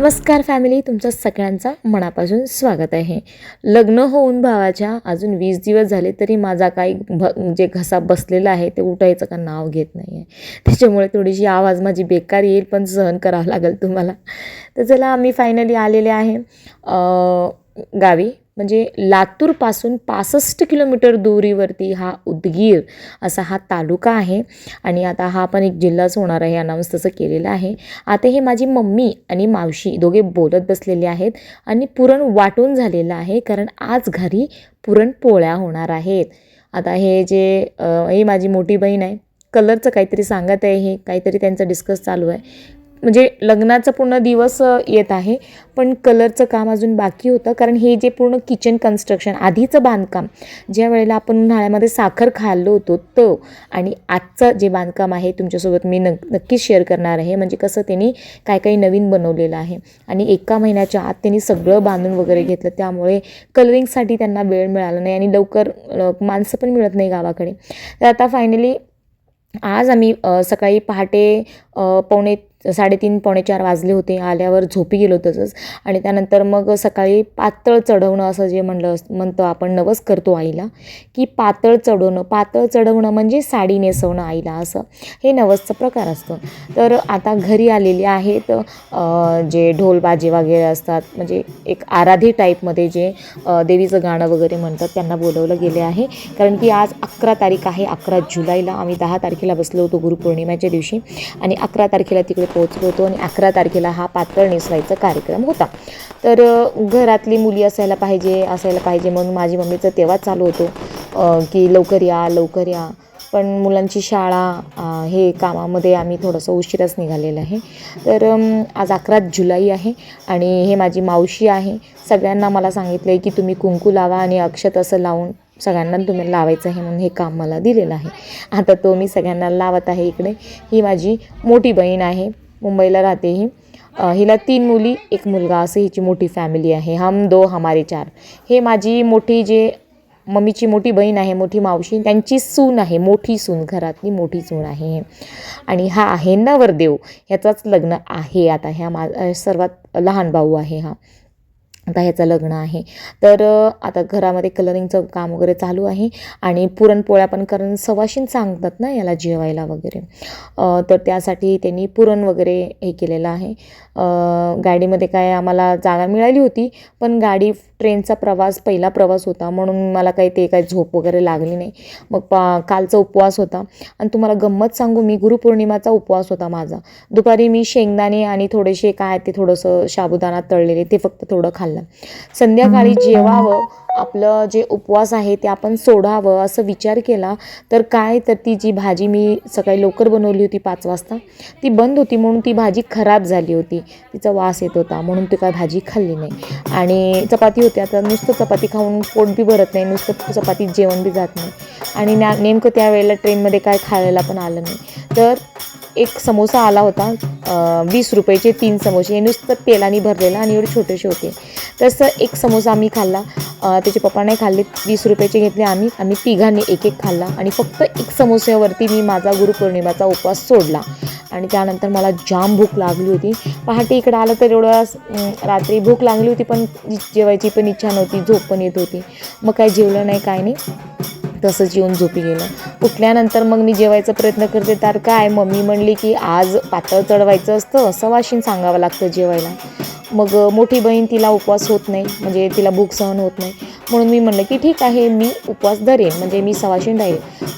नमस्कार फॅमिली तुमचं सगळ्यांचं मनापासून स्वागत आहे. लग्न होऊन भावाच्या अजून वीस दिवस झाले तरी माझा काही भ जे घसा बसलेला आहे ते उठायचं का नाव घेत नाही आहे त्याच्यामुळे थोडीशी आवाज माझी बेकार येईल पण सहन करावं लागेल तुम्हाला. तर चला आम्ही फायनली आलेले आहे. गावी. म्हणजे लातूरपासून पासष्ट किलोमीटर दूरीवरती हा उदगीर असा हा तालुका आहे. आणि आता हा पण एक जिल्हाच होणार आहे अनाऊन्स तसं केलेलं आहे. आता हे माझी मम्मी आणि मावशी दोघे बोलत बसलेले आहेत आणि पुरण वाटून झालेलं आहे कारण आज घरी पुरणपोळ्या होणार आहेत. आता हे जे हे ही माझी मोठी बहीण आहे कलरचं काहीतरी सांगत आहे हे काहीतरी त्यांचं डिस्कस चालू आहे. म्हणजे लग्नाचा पूर्ण दिवस येत आहे. पण कलरचं काम अजून बाकी होतं. कारण हे जे पूर्ण किचन कन्स्ट्रक्शन आधीचं बांधकाम ज्या वेळेला आपण उन्हाळ्यामध्ये साखर खाल्लो होतो तो आणि आजचं जे बांधकाम आहे तुमच्यासोबत मी नक नक्कीच शेअर करणार आहे. म्हणजे कसं त्यांनी काय काही नवीन बनवलेलं आहे. आणि एका महिन्याच्या आत त्यांनी सगळं बांधून वगैरे घेतलं. त्यामुळे कलरिंगसाठी त्यांना वेळ मिळाला नाही आणि लवकर माणसं पण मिळत नाही गावाकडे. तर आता फायनली आज आम्ही सकाळी पहाटे पावणे साडेतीन पावणे चार वाजले होते. आल्यावर झोपी गेलो तसंच. आणि त्यानंतर मग सकाळी पातळ चढवणं असं जे म्हणलं म्हणतो आपण नवस करतो आईला की पातळ चढवणं. पातळ चढवणं म्हणजे साडी नेसवणं आईला असं. हे नवसचा प्रकार असतो. तर आता घरी आलेले आहेत जे ढोलबाजे वगैरे असतात. म्हणजे एक आराधी टाईपमध्ये जे देवीचं गाणं वगैरे म्हणतात त्यांना बोलवलं गेले आहे. कारण की आज अकरा तारीख आहे अकरा जुलैला. आम्ही दहा तारखेला बसलो होतो गुरुपौर्णिमेच्या दिवशी. आणि अकरा तारखेला तिकडे पोहोचलो होतो आणि अकरा तारखेला हा पातळ नेसवायचा कार्यक्रम होता. तर घरातली मुली असायला पाहिजे असायला पाहिजे म्हणून माझी मम्मीचं तेव्हाच चालू होतो की लवकर या लवकर या. पण मुलांची शाळा हे कामामध्ये आम्ही थोडंसं उशिराच निघालेलं आहे. तर आज अकरा जुलै आहे आणि हे माझी मावशी आहे. सगळ्यांना मला सांगितलं आहे की तुम्ही कुंकू लावा आणि अक्षत असं लावून सगळ्यांना तुम्ही लावायचं आहे म्हणून हे काम मला दिलेलं आहे. आता तो मी सगळ्यांना लावत आहे इकडे. ही माझी मोठी बहीण आहे. मुंबईला राहते ही. हिला तीन मुली एक मुलगा असं हिची मोठी फॅमिली आहे. हम दो हमारे चार. हे माझी मोठी जे मम्मीची मोठी बहीण आहे मोठी मावशी त्यांची सून आहे. मोठी सून घरातली मोठी सून आहे आणि हा आहे नवरदेव. ह्याचाच लग्न आहे आता. ह्या मा सर्वात लहान भाऊ आहे हा. आता ह्याचं लग्न आहे. तर आता घरामध्ये कलरिंगचं काम वगैरे चालू आहे आणि पुरणपोळ्या पण कारण सवाशीन सांगतात ना याला जेवायला वगैरे. तर त्यासाठी त्यांनी पुरण वगैरे हे केलेलं आहे. गाडीमध्ये काय आम्हाला जागा मिळाली होती पण गाडी ट्रेनचा प्रवास पहिला प्रवास होता. म्हणून मला काही ते काही झोप वगैरे लागली नाही. मग पा कालचा उपवास होता. आणि तुम्हाला गंमत सांगू मी गुरुपौर्णिमाचा उपवास होता माझा. दुपारी मी शेंगदाणे आणि थोडेसे काय ते थोडंसं साबुदाणा तळलेले ते फक्त थोडं खाल्लं. संध्याकाळी जेवावं आपलं जे उपवास आहे ते आपण सोडावं असं विचार केला तर काय तर ती जी भाजी मी सकाळी लवकर बनवली होती पाच वाजता ती बंद होती म्हणून ती भाजी खराब झाली होती. तिचा वास येत होता म्हणून ती काय भाजी खाल्ली नाही. आणि चपाती होती आता नुसतं चपाती खाऊन पोट बी भरत नाही नुसतं चपातीत जेवण बी जात नाही. आणि ना नेमकं त्यावेळेला ट्रेनमध्ये काय खायला पण आलं नाही. तर एक समोसा आला होता वीस रुपयाचे तीन समोसे. हे नुसतं तेलाने भरलेला आणि एवढे छोटेसे होते. तसं एक समोसा आम्ही खाल्ला. त्याचे पप्पा नाही खाल्ले वीस रुपयाचे घेतले आम्ही. आम्ही तिघांनी एक एक खाल्ला आणि फक्त एक समोस्यावरती मी माझा गुरुपौर्णिमाचा उपवास सोडला. आणि त्यानंतर मला जाम भूक लागली होती. पहाटे इकडं आलं तर एवढं रात्री भूक लागली होती पण जेवायची पण इच्छा नव्हती झोप पण येत होती. मग काय जेवलं नाही काय नाही. तसंच येऊन झोपी गेलं. उठल्यानंतर मग मी जेवायचा प्रयत्न करते. तर काय? मम्मी म्हणली की आज पातळ चढवायचं असतं सवाशीन सांगावं लागतं जेवायला. मग मोठी बहीण तिला उपवास होत नाही म्हणजे तिला भूक सहन होत नाही. म्हणून मी म्हणलं की ठीक आहे मी उपवास धरेन म्हणजे मी सवाशीन राहील.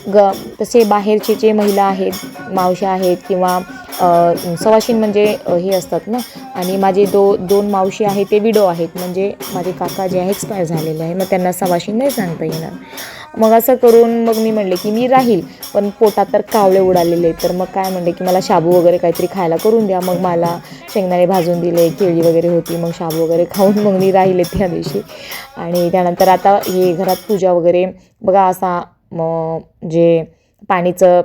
ग तसे बाहेरचे जे महिला आहेत मावशा आहेत किंवा सवाशीन म्हणजे हे असतात ना आणि माझे दो दोन मावशी आहेत ते विडो आहेत. म्हणजे माझे काका जे आहे एक्सपायर झालेले आहे. मग त्यांना सवाशीन नाही सांगता येणार. मग असं करून मग मी म्हणले की मी राहील. पण पोटात तर कावळे उडालेले तर मग काय म्हणले की मला शाबू वगैरे काहीतरी खायला करून द्या. मग मला शेंगदाणे भाजून दिले केळी वगैरे होती. मग शाबू वगैरे खाऊन मग मी राहिले त्या दिवशी. आणि त्यानंतर आता हे घरात पूजा वगैरे बघा असा मग जे पाणीचं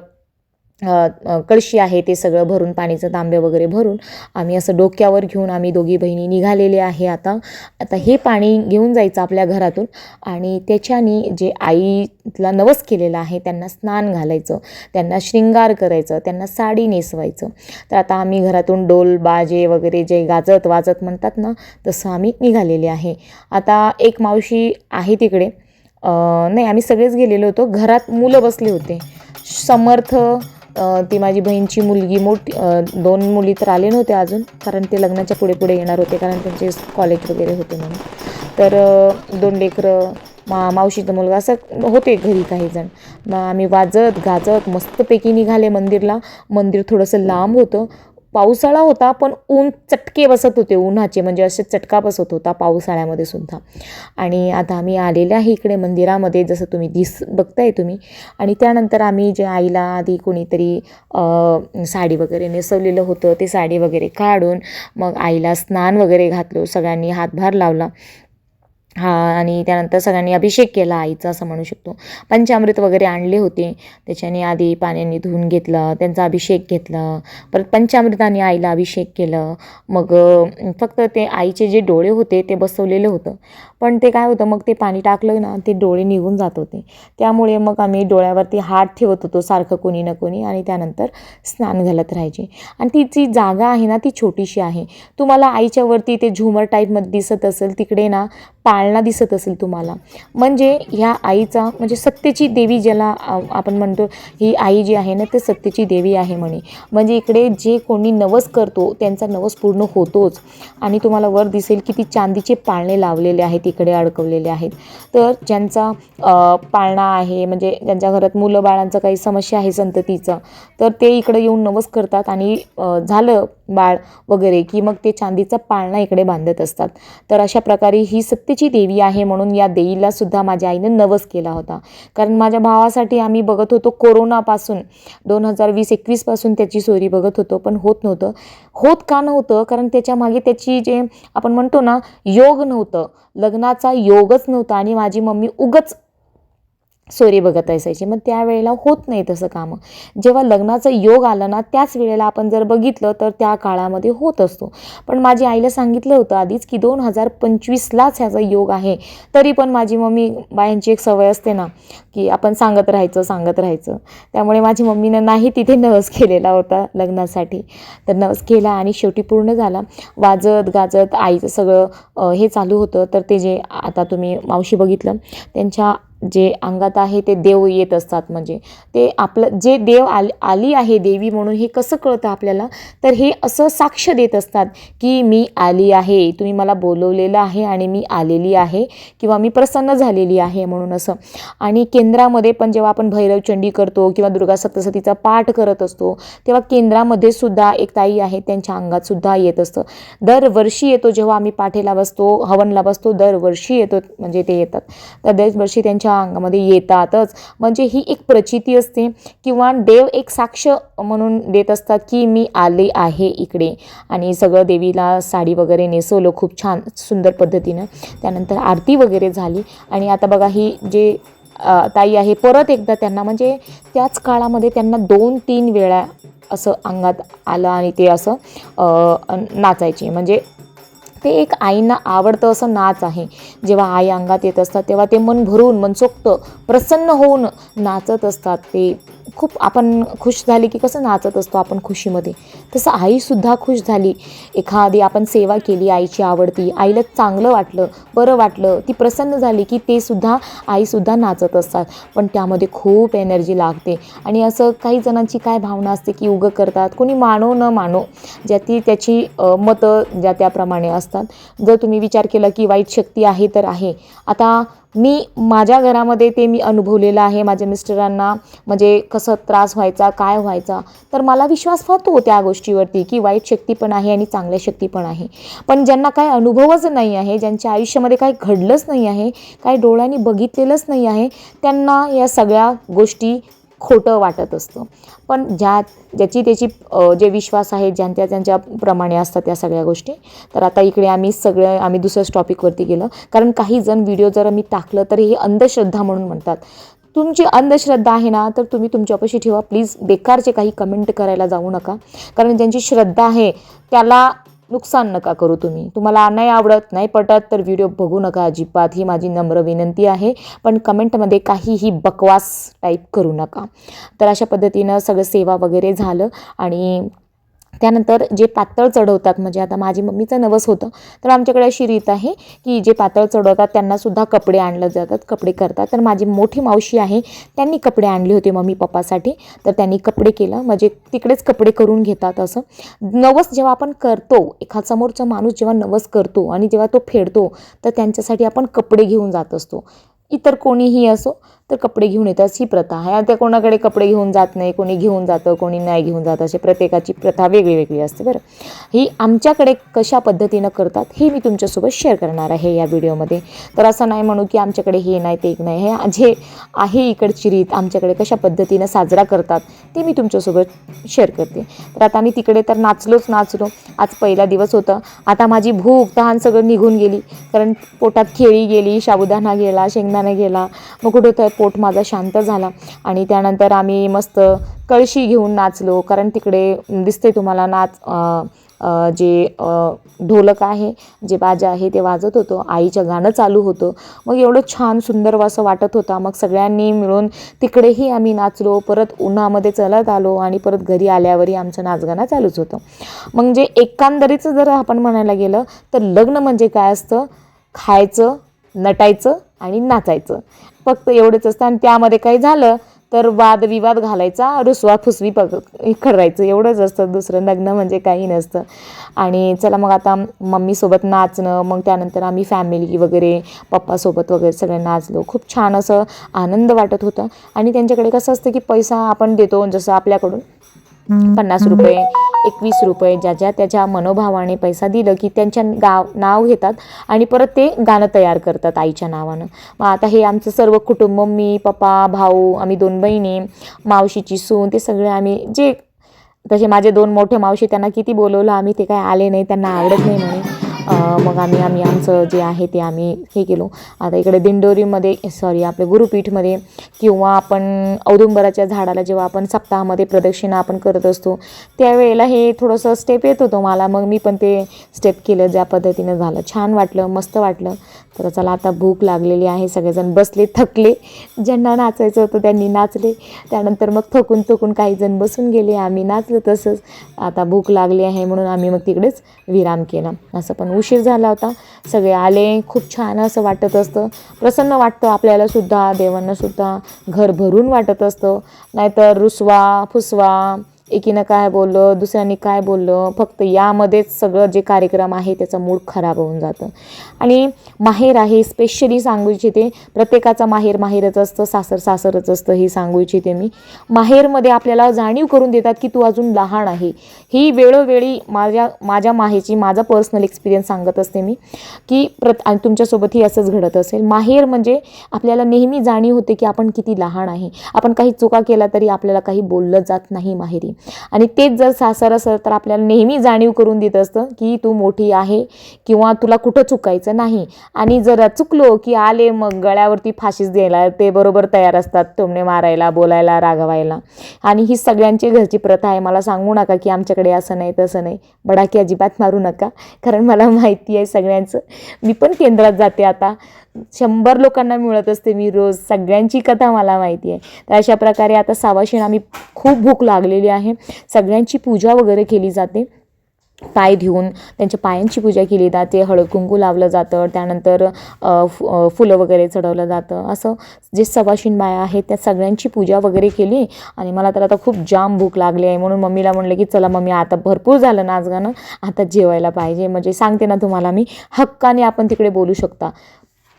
कळशी आहे ते सगळं भरून पाणीचं तांबे वगैरे भरून आम्ही असं डोक्यावर घेऊन आम्ही दोघी बहिणी निघालेले आहे आता. आता हे पाणी घेऊन जायचं आपल्या घरातून आणि त्याच्याने जे आईला नवस केलेलं आहे त्यांना स्नान घालायचं त्यांना शृंगार करायचं त्यांना साडी नेसवायचं. तर आता आम्ही घरातून डोल बाजे वगैरे जे गाजत वाजत म्हणतात ना तसं आम्ही निघालेले आहे. आता एक मावशी आहे तिकडे. नाही आम्ही सगळेच गेलेलो होतो. घरात मुलं बसले होते. समर्थ ती माझी बहीणची मुलगी मोठी दोन मुली तर आले नव्हते अजून कारण ते लग्नाच्या पुढे पुढे येणार होते कारण त्यांचे कॉलेज वगैरे होते म्हणून. तर दोन लेकरं मा मावशीचा मुलगा असं होते घरी काही जण. मग आम्ही वाजत गाजत मस्तपैकी निघाले मंदिरला. मंदिर थोडंसं लांब होतं. पावसाळा होता पण ऊन चटके बसत होते उन्हाचे. म्हणजे असे चटका बसत होता पावसाळ्यामध्ये सुद्धा. आणि आता आम्ही आलेले आहे इकडे मंदिरामध्ये जसं तुम्ही दिस बघताय तुम्ही. आणि त्यानंतर आम्ही जे आईला आधी कोणीतरी साडी वगैरे नेसवलेलं होतं ते साडी वगैरे काढून मग आईला स्नान वगैरे घातलं. सगळ्यांनी हातभार लावला. हा आणि त्यानंतर सगळ्यांनी अभिषेक केला आईचा असं म्हणू शकतो. पंचामृत वगैरे आणले होते. त्याच्याने आधी पाण्याने धुवून घेतलं त्यांचा अभिषेक घेतला. परत पंचामृताने आईला अभिषेक केलं. मग फक्त ते आईचे जे डोळे होते ते बसवलेलं होतं. पण ते काय होतं मग ते पाणी टाकलं ना ते डोळे निघून जात होते. त्यामुळे मग आम्ही डोळ्यावरती हात ठेवत होतो सारखं कोणी ना कोणी आणि त्यानंतर स्नान घालत राहायचे. आणि ती जी जागा आहे ना ती छोटीशी आहे. तुम्हाला आईच्यावरती ते झुमर टाईपमध्ये दिसत असेल तिकडे ना पाळणा दिसत असेल तुम्हाला. म्हणजे ह्या आईचा म्हणजे सत्तेची देवी ज्याला आपण म्हणतो ही आई जी आहे ना ते सत्तेची देवी आहे म्हणे. म्हणजे इकडे जे कोणी नवस करतो त्यांचा नवस पूर्ण होतोच. आणि तुम्हाला वर दिसेल की ती चांदीचे पाळणे लावलेले आहेत इकडे अडकवलेले आहेत. तर ज्यांचा पाळणा आहे म्हणजे ज्यांच्या घरात मुलं बाळांचं काही समस्या आहे संततीचं तर ते इकडे येऊन नवस करतात आणि झालं बाळ वगैरे की मग ते चांदीचा पाळणा इकडे बांधत असतात. तर अशा प्रकारे ही सत्तेची देवी आहे म्हणून या देवीला सुद्धा माझ्या आईने नवस केला होता. कारण माझ्या भावासाठी आम्ही बघत होतो कोरोनापासून दोन हजार वीस एकवीसपासून त्याची सोयरी बघत होतो पण होत नव्हतं. होत का नव्हतं? कारण त्याच्यामागे त्याची जे आपण म्हणतो ना योग नव्हतं. लग्नाचा योगच नव्हता आणि माझी मम्मी उगच सोरी बघत असायची. मग त्यावेळेला होत नाही तसं कामं. जेव्हा लग्नाचा योग आला ना त्याच वेळेला आपण जर बघितलं तर त्या काळामध्ये होत असतो. पण माझी आईला सांगितलं होतं आधीच की दोन हजार पंचवीसलाच ह्याचा योग आहे. तरी पण माझी मम्मी बायांची एक सवय असते ना की आपण सांगत राहायचं सांगत राहायचं. त्यामुळे माझी मम्मीनं नाही तिथे नवस केलेला होता लग्नासाठी. तर नवस केला आणि शेवटी पूर्ण झाला. वाजत गाजत आईचं सगळं हे चालू होतं. तर ते जे आता तुम्ही मावशी बघितलं त्यांच्या जे अंगात आहे ते देव येत असतात म्हणजे. ते आपलं जे देव आल आली आहे देवी म्हणून हे कसं कळतं आपल्याला? तर हे असं साक्ष देत असतात की मी आली आहे तुम्ही मला बोलवलेलं आहे आणि मी आलेली आहे किंवा मी प्रसन्न झालेली आहे म्हणून असं. आणि केंद्रामध्ये पण जेव्हा आपण भैरवचंडी करतो किंवा दुर्गा सप्तसतीचा पाठ करत असतो तेव्हा केंद्रामध्ये सुद्धा एक ताई आहे त्यांच्या अंगात सुद्धा येत असतं. दरवर्षी येतो जेव्हा आम्ही पाठेला बसतो हवनला बसतो दरवर्षी येतो म्हणजे ते येतात. तर दरवर्षी त्यांच्या अंगामध्ये येतातच. म्हणजे ही एक प्रचिती असते किंवा देव एक साक्ष म्हणून देत असतात की मी आले आहे इकडे. आणि सगळं देवीला साडी वगैरे नेसवलं खूप छान सुंदर पद्धतीनं. त्यानंतर आरती वगैरे झाली. आणि आता बघा ही जे ताई आहे परत एकदा त्यांना म्हणजे त्याच काळामध्ये त्यांना दोन तीन वेळा असं अंगात आलं आणि ते असं नाचायचे. म्हणजे ते एक आईंना आवडतं असं नाच आहे. जेव्हा आई अंगात येत असतात तेव्हा ते मन भरून मनसोक्त प्रसन्न होऊन नाचत असतात ते. खूप आपण खुश झाले की कसं नाचत असतो आपण खुशीमध्ये. तसं आईसुद्धा खुश झाली. एखादी आपण सेवा केली आईची आवडती आईला चांगलं वाटलं बरं वाटलं ती प्रसन्न झाली की ते सुद्धा आईसुद्धा नाचत असतात. पण त्यामध्ये खूप एनर्जी लागते. आणि असं काही जणांची काय भावना असते की उगं करतात कोणी मानो न मानो. ज्या ती त्याची मतं ज्या त्याप्रमाणे असतात. जर तुम्ही विचार केला की वाईट शक्ती आहे तर आहे. आता मी माझ्या घरामध्ये ते मी अनुभवलेलं आहे. माझ्या मिस्टरांना म्हणजे कसं त्रास व्हायचा काय व्हायचा तर मला विश्वास होतो त्या गोष्टीवरती की वाईट शक्ती पण आहे आणि चांगल्या शक्ती पण आहे. पण ज्यांना काय अनुभवच नाही आहे ज्यांच्या आयुष्यामध्ये काही घडलंच नाही आहे काही डोळ्यांनी बघितलेलंच नाही आहे त्यांना या सगळ्या गोष्टी खोटं वाटत असतं. पण ज्या ज्याची त्याची जे विश्वास आहे ज्यांच्या त्यांच्या प्रमाणे असतात त्या सगळ्या गोष्टी तर आता इकडे आम्ही सगळं आम्ही दुसऱ्याच टॉपिकवरती गेलं. कारण काही जण व्हिडिओ जर मी टाकलं तर हे अंधश्रद्धा म्हणून म्हणतात. तुमची अंधश्रद्धा आहे ना तर तुम्ही तुमच्यापाशी ठेवा. प्लीज बेकारचे काही कमेंट करायला जाऊ नका. कारण ज्यांची श्रद्धा आहे त्याला नुकसान नका करू तुम्ही. तुम्हाला नाही आवडत नाही पटत तर व्हिडिओ बघू नका अजिबात. ही माझी नम्र विनंती आहे. पण कमेंटमध्ये काहीही बकवास टाईप करू नका. तर अशा पद्धतीनं सगळं सेवा वगैरे झालं आणि त्यानंतर जे पातळ चढवतात म्हणजे आता माझी मम्मीचं नवस होतं तर आमच्याकडे अशी रीत आहे की जे पातळ चढवतात त्यांनासुद्धा कपडे आणले जातात कपडे करतात. तर माझी मोठी मावशी आहे त्यांनी कपडे आणले होते मम्मी पप्पासाठी. तर त्यांनी कपडे केलं म्हणजे तिकडेच कपडे करून घेतात असं. नवस जेव्हा आपण करतो एखाद समोरचा माणूस जेव्हा नवस करतो आणि जेव्हा तो फेडतो तर त्यांच्यासाठी आपण कपडे घेऊन जात असतो. इतर कोणीही असो तर कपडे घेऊन येतात ही प्रथा आहे. आता कोणाकडे कपडे घेऊन जात नाही कोणी घेऊन जातं कोणी नाही घेऊन जात असे प्रत्येकाची प्रथा वेगळी वेगळी असते बरं. ही आमच्याकडे कशा पद्धतीनं करतात हे मी तुमच्यासोबत शेअर करणार आहे या व्हिडिओमध्ये तर असं नाही म्हणू की आमच्याकडे हे नाही ते एक नाही. हे जे आहे इकडची रीत आमच्याकडे कशा पद्धतीनं साजरा करतात ते मी तुमच्यासोबत शेअर करते. तर आता मी तिकडे तर नाचलोच नाचलो. आज पहिला दिवस होता. आता माझी भूक तहान सगळं निघून गेली. कारण पोटात केळी गेली साबुदाणा गेला शेंगदाणा गेला. मग कुठं तर पोट माझा शांत झाला. आणि त्यानंतर आम्ही मस्त कळशी घेऊन नाचलो. कारण तिकडे दिसते तुम्हाला नाच जे ढोलक आहे जे बाजा आहे ते वाजत होतं. आईचं गाणं चालू होतं. मग एवढं छान सुंदर असं वाटत होता. मग सगळ्यांनी मिळून तिकडेही आम्ही नाचलो. परत उन्हामध्ये चलत आलो आणि परत घरी आल्यावरही आमचं नाचगाणं चालूच होतं. म्हणजे एकंदरीचं जर आपण म्हणायला गेलं तर लग्न म्हणजे काय असतं? खायचं नटायचं आणि नाचायचं. फक्त एवढंच असतं. आणि त्यामध्ये काही झालं तर वादविवाद घालायचा रुसवा फुसवी पक करायचं एवढंच असतं. दुसरं लग्न म्हणजे काही नसतं. आणि चला मग आता मम्मीसोबत नाचणं मग त्यानंतर आम्ही फॅमिली वगैरे पप्पासोबत वगैरे सगळे नाचलो. खूप छान असं आनंद वाटत होतं. आणि त्यांच्याकडे कसं असतं की पैसा आपण देतो जसं आपल्याकडून. पन्नास रुपये एकवीस रुपये ज्या ज्या त्याच्या मनोभावाने पैसा दिलं की त्यांच्या गाव नाव घेतात आणि परत ते गाणं तयार करतात आईच्या नावानं. मग आता हे आमचं सर्व कुटुंब मम्मी पप्पा भाऊ आम्ही दोन बहिणी मावशीची सून ते सगळे आम्ही जे तसे माझे दोन मोठे मावशी त्यांना किती बोलवलं आम्ही ते काय आले नाही त्यांना आवडत नाही म्हणे. मग आम्ही आम्ही आमचं जे आहे ते आम्ही हे केलो. आता इकडे दिंडोरीमध्ये सॉरी आपल्या गुरुपीठमध्ये किंवा आपण औदुंबराच्या झाडाला जेव्हा आपण सप्ताहामध्ये प्रदक्षिणा आपण करत असतो त्यावेळेला हे थोडंसं स्टेप येत होतं मला. मग मी पण ते स्टेप केलं ज्या पद्धतीनं झालं. छान वाटलं मस्त वाटलं. तर चला आता भूक लागलेली आहे. सगळेजण बसले थकले. ज्यांना नाचायचं होतं त्यांनी नाचले. त्यानंतर मग थकून थकून काही जण बसून गेले. आम्ही नाचलो तसंच. आता भूक लागली आहे म्हणून आम्ही मग तिकडेच विराम केला. असं पण उशीर झाला होता. सगळे आले खूप छान असं वाटत असतं. प्रसन्न वाटतं आपल्याला सुद्धा देवांना सुद्धा. घर भरून वाटत असतं. नाहीतर रुसवा फुसवा एकीनं काय बोललं दुसऱ्याने काय बोललं फक्त यामध्येच सगळं जे कार्यक्रम आहे त्याचा मूड खराब होऊन जातं. आणि माहेर आहे स्पेशली सांगू इच्छिते प्रत्येकाचा माहेर माहेरच असतं सासर सासरच असतं हे सांगू इच्छिते मी. माहेरमध्ये आपल्याला जाणीव करून देतात की तू अजून लहान आहे. ही वेळोवेळी माझ्या माझ्या माहेची माझा पर्सनल एक्सपिरियन्स सांगत असते मी की प्रत आणि तुमच्यासोबतही असंच घडत असेल. माहेर म्हणजे आपल्याला नेहमी जाणीव होते की आपण किती लहान आहे. आपण काही चुका केला तरी आपल्याला काही बोललं जात नाही माहेरी. आणि तेच जर सासर असेल तर आपल्याला नेहमी जाणीव करून देत असतं की तू मोठी आहे किंवा तुला कुठं चुकायचं नाही. आणि जर चुकलो की आले मग गळ्यावरती फाशीच द्यायला ते बरोबर तयार असतात टोमणे मारायला बोलायला रागवायला. आणि ही सगळ्यांची घरची प्रथा आहे. मला सांगू नका की आमच्याकडे असं नाही तसं नाही. बडाकी अजिबात मारू नका कारण मला माहिती आहे सगळ्यांचं. मी पण केंद्रात जाते आता. शंभर लोकांना मिळत असते मी रोज. सगळ्यांची कथा मला माहिती आहे. तर अशा प्रकारे आता सावाशीण आम्ही खूप भूक लागलेली आहे. सगळ्यांची पूजा वगैरे केली जाते. पाय धुवून त्यांच्या पायांची पूजा केली जाते. हळद कुंकू लावलं जातं. त्यानंतर फु फुलं वगैरे चढवलं जातं. असं जे सवाशीण बाया आहेत त्या सगळ्यांची पूजा वगैरे केली. आणि मला तर आता खूप जाम भूक लागली आहे. म्हणून मम्मीला म्हणलं की चला मम्मी आता भरपूर झालं नाच गाणं. आता जेवायला पाहिजे. म्हणजे सांगते ना तुम्हाला मी हक्काने आपण तिकडे बोलू शकता.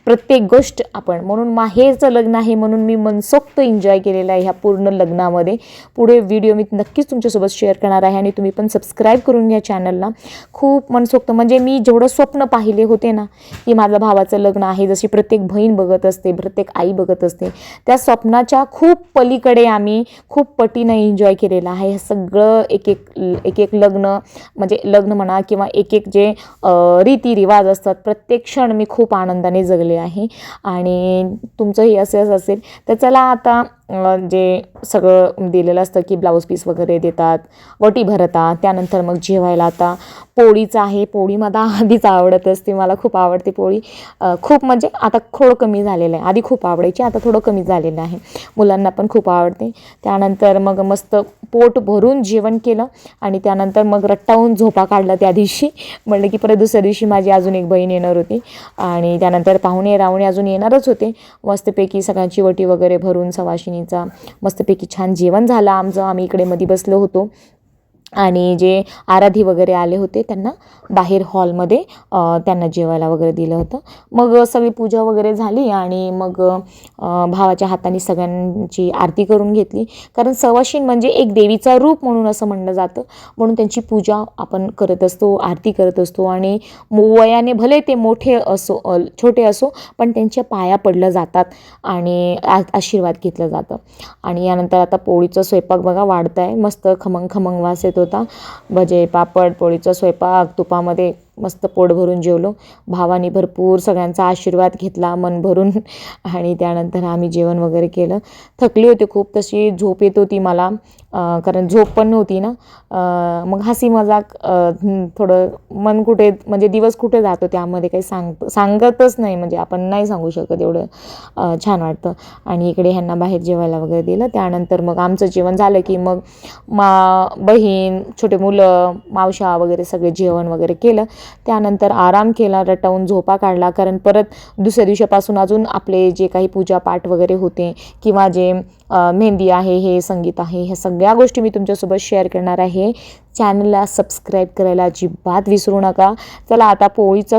प्रत्येक गोष्ट आपण. म्हणून माहेरचं लग्न आहे म्हणून मी मनसोक्त एन्जॉय केलेलं आहे ह्या पूर्ण लग्नामध्ये. पुढे व्हिडिओ मी नक्कीच तुमच्यासोबत शेअर करणार आहे आणि तुम्ही पण सबस्क्राईब करून घ्या चॅनलला खूप मनसोक्त म्हणजे मी जेवढं स्वप्न पाहिले होते ना की माझं भावाचं लग्न आहे जशी प्रत्येक बहीण बघत असते प्रत्येक आई बघत असते त्या स्वप्नाच्या खूप पलीकडे आम्ही खूप पटीनं एन्जॉय केलेलं आहे. हे सगळं एक एक एक एक लग्न म्हणजे लग्न म्हणा किंवा एक एक जे रीतिरिवाज असतात प्रत्येक क्षण मी खूप आनंदाने जगले आहे आणि तुमचंही असेच असेल. तर चला आता जे सगळं दिलेलं असतं की ब्लाऊज पीस वगैरे देतात वटी भरतात त्यानंतर मग जेवायला आता पोळीचं आहे. पोळी मला आधीच आवडत असते. मला खूप आवडते पोळी. खूप म्हणजे आता थोडं कमी झालेलं आहे. आधी खूप आवडायची आता थोडं कमी झालेलं आहे. मुलांना पण खूप आवडते. त्यानंतर मग मस्त पोट भरून जेवण केलं आणि त्यानंतर मग रट्टावून झोपा काढला त्या दिवशी. म्हणलं की परत दुसऱ्या दिवशी माझी अजून एक बहीण येणार होती. आणि त्यानंतर पाहुणे रावणे अजून येणारच होते. मस्तपैकी सगळ्यांची वटी वगैरे भरून सवाशिनीचा मस्तपैकी छान जेवण झालं आमचं आम्ही इकडे मध्ये बसलो होतो आणि जे आराधी वगैरे आले होते त्यांना बाहेर हॉलमध्ये त्यांना जेवायला वगैरे दिलं होतं. मग सगळी पूजा वगैरे झाली आणि मग भावाच्या हाताने सगळ्यांची आरती करून घेतली. कारण सवाशीण म्हणजे एक देवीचा रूप म्हणून असं म्हणलं जातं. म्हणून त्यांची पूजा आपण करत असतो आरती करत असतो आणि मो- वयाने भले ते मोठे असो छोटे असो पण त्यांच्या पाया पडलं जातात आणि आशीर्वाद घेतलं जातं. आणि यानंतर आता पोळीचा स्वयंपाक बघा वाढत आहे मस्त खमंग खमंग वास येत. होता. भजे पापड पोळीचा स्वयंपाक तुपामध्ये मस्त पोट भरून जेवलो. भावानी भरपूर सगळ्यांचा आशीर्वाद घेतला मन भरून. आणि त्यानंतर आम्ही जेवण वगैरे केलं. थकली होती खूप तशी झोप येत होती मला. कारण झोप पण नव्हती ना. मग हसी मजाक थोडं मन कुठे म्हणजे दिवस कुठे जातो त्यामध्ये काही सांग सांगतच नाही. म्हणजे आपण नाही सांगू शकत एवढं छान वाटतं. आणि इकडे ह्यांना बाहेर जेवायला वगैरे दिलं. त्यानंतर मग आमचं जेवण झालं की मग मा बहीण छोटे मुलं मावशा वगैरे सगळे जेवण वगैरे केलं. त्यानंतर आराम केला रटवून झोपा काढला. कारण परत दुसऱ्या दिवशीपासून अजून आपले जे काही पूजापाठ वगैरे होते किंवा जे मेहंदी आहे हे संगीत आहे ह्या सगळ्या गोष्टी मी तुमच्यासोबत शेअर करणार आहे. चॅनलला सबस्क्राईब करायला अजिबात विसरू नका. चला आता पोळीचा